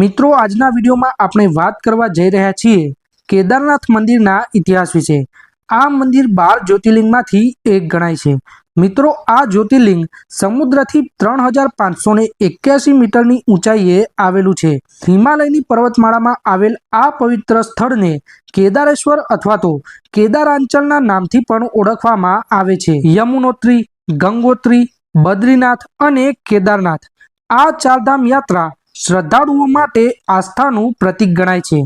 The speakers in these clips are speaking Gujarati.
મિત્રો, આજના વિડીયોમાં આપણે વાત કરવા જઈ રહ્યા છીએ કેદારનાથ મંદિરના ઇતિહાસ વિશે. આ મંદિર બાર જ્યોતિર્લિંગમાંથી એક ગણાય છે. મિત્રો, આ જ્યોતિર્લિંગ સમુદ્રથી ત્રણ હજાર પાંચસો ને એક્યાસી મીટરની ઊંચાઈએ આવેલું છે. હિમાલયની પર્વતમાળામાં આવેલ આ પવિત્ર સ્થળને કેદારેશ્વર અથવા તો કેદારાંચલના નામથી પણ ઓળખવામાં આવે છે. યમુનોત્રી, ગંગોત્રી, બદ્રીનાથ અને કેદારનાથ. આ ચારધામ યાત્રા શ્રદ્ધાળુઓ માટે આસ્થાનું પ્રતીક ગણાય છે.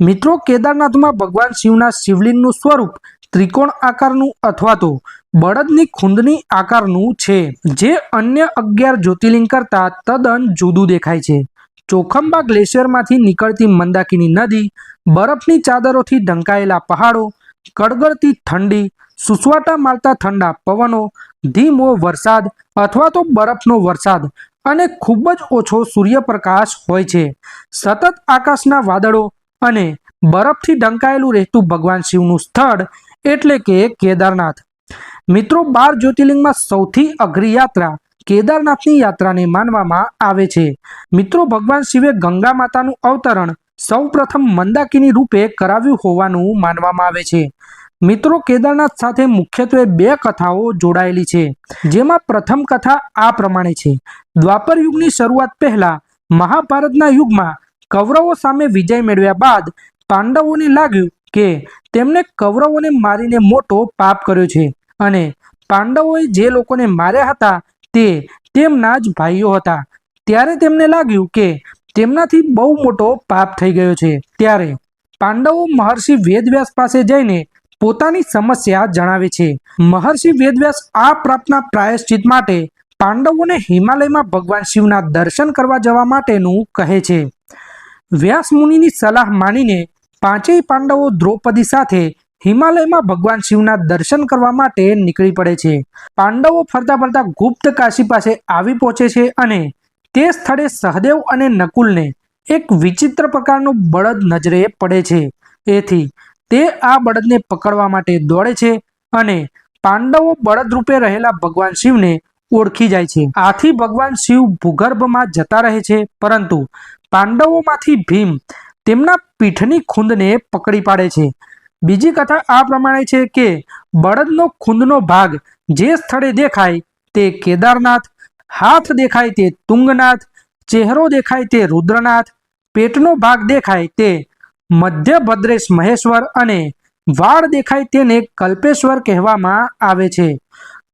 મિત્રો, કેદારનાથમાં ભગવાન શિવના શિવલિંગનું સ્વરૂપ ત્રિકોણ આકારનું અથવા તો બળદની ખૂંદની આકારનું છે, જે અન્ય અગિયાર જ્યોતિર્લિંગ કરતાં તદ્દન જુદું દેખાય છે. ચોખંબા ગ્લેશિયરમાંથી નીકળતી મંદાકિની નદી, બરફની ચાદરોથી ઢંકાયેલા પહાડો, કડગડતી ઠંડી, સુસવાટા મારતા ઠંડા પવનો, ધીમો વરસાદ અથવા તો બરફનો વરસાદ અને ખૂબ જ ઓછો સૂર્યપ્રકાશ હોય છે. સતત આકાશના વાદળો અને બરફથી ઢંકાયેલું રહેતું ભગવાન શિવનું સ્થળ એટલે કે કેદારનાથ. મિત્રો, બાર જ્યોતિર્લિંગમાં સૌથી અઘરી યાત્રા કેદારનાથની યાત્રાને માનવામાં આવે છે. મિત્રો, ભગવાન શિવે ગંગા માતાનું અવતરણ સૌપ્રથમ મંદાકિની રૂપે કરાવ્યું હોવાનું માનવામાં આવે છે. મિત્રો કેદારનાથ સાથે મુખ્યત્વે બે કથાઓ જોડાયેલી છે, જેમાં પ્રથમ કથા આ પ્રમાણે છે. દ્વાપર યુગની શરૂઆત પહેલા મહાભારતના યુગમાં કૌરવો સામે વિજય મેળવ્યા બાદ પાંડવોને લાગ્યું કે તેમને કૌરવોને મારીને મોટો પાપ કર્યો છે અને પાંડવોએ જે લોકોને માર્યા હતા તે તેમના જ ભાઈઓ હતા. ત્યારે તેમને લાગ્યું કે તેમનાથી બહુ મોટો પાપ થઈ ગયો છે. ત્યારે પાંડવો મહર્ષિ વેદવ્યાસ પાસે જઈને પોતાની સમસ્યા જણાવે છે. મહર્ષિ વેદવ્યાસ આ પ્રાપ્તના પ્રાયશ્ચિત માટે પાંડવોને હિમાલયમાં ભગવાન શિવના દર્શન કરવા જવા માટેનું કહે છે. વ્યાસ મુનિની સલાહ માનીને પાંચેય પાંડવો દ્રૌપદી સાથે હિમાલયમાં ભગવાન શિવના દર્શન કરવા માટે નીકળી પડે છે. પાંડવો ફરતા ફરતા ગુપ્ત કાશી પાસે આવી પહોંચે છે અને તે સ્થળે સહદેવ અને નકુલને એક વિચિત્ર પ્રકારનું બળદ નજરે પડે છે. એથી તે આ બળદને પકડવા માટે દોડે છે અને પાંડવો બળદ રૂપે રહેલા ભગવાન શિવને ઓળખી જાય છે. આથી ભગવાન શિવ ભૂગર્ભમાં જતા રહે છે, પરંતુ પાંડવોમાંથી ભીમ તેમના પીઠની ખૂંદને પકડી પાડે છે. બીજી કથા આ પ્રમાણે છે કે બળદનો ખૂંદનો ભાગ જે સ્થળે દેખાય તે કેદારનાથ, હાથ દેખાય તે તુંગનાથ, ચહેરો દેખાય તે રુદ્રનાથ, પેટનો ભાગ દેખાય તે મધ્ય ભદ્રેશ મહેશ્વર અને વાળ દેખાય તેને કલ્પેશ્વર કહેવામાં આવે છે.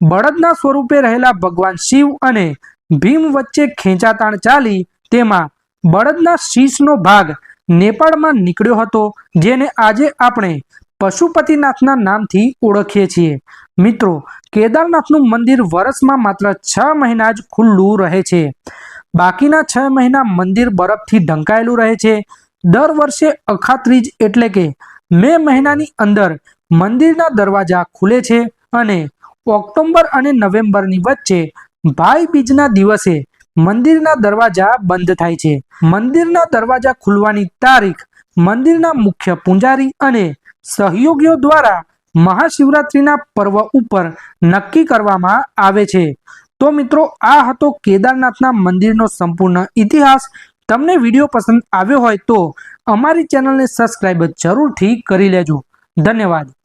બળદના સ્વરૂપે રહેલા ભગવાન શિવ અને ભીમ વચ્ચે ખેંચાતાણ ચાલી તેમાં બળદના શીશનો ભાગ નેપાળમાં નીકળ્યો હતો, જેને આજે આપણે પશુપતિનાથના નામથી ઓળખીએ છીએ. મિત્રો, કેદારનાથનું મંદિર વર્ષમાં માત્ર છ મહિના જ ખુલ્લું રહે છે. બાકીના છ મહિના મંદિર બરફથી ઢંકાયેલું રહે છે. દર વર્ષે અખાત્રીજ એટલે કે મે મહિનાની અંદર મંદિરના દરવાજા ખુલે છે અને ઓક્ટોબર અને નવેમ્બરની વચ્ચે ભાઈ બીજના દિવસે મંદિરના દરવાજા બંધ થાય છે. મંદિરના દરવાજા ખુલવાની તારીખ મંદિરના મુખ્ય પૂંજારી અને સહયોગીઓ દ્વારા મહાશિવરાત્રિના પર્વ ઉપર નક્કી કરવામાં આવે છે. તો મિત્રો, આ હતો કેદારનાથના મંદિરનો સંપૂર્ણ ઇતિહાસ. તમને વીડિયો પસંદ આવ્યો હોય તો અમારી ચેનલને સબસ્ક્રાઈબ જરૂરથી કરી લેજો. ધન્યવાદ.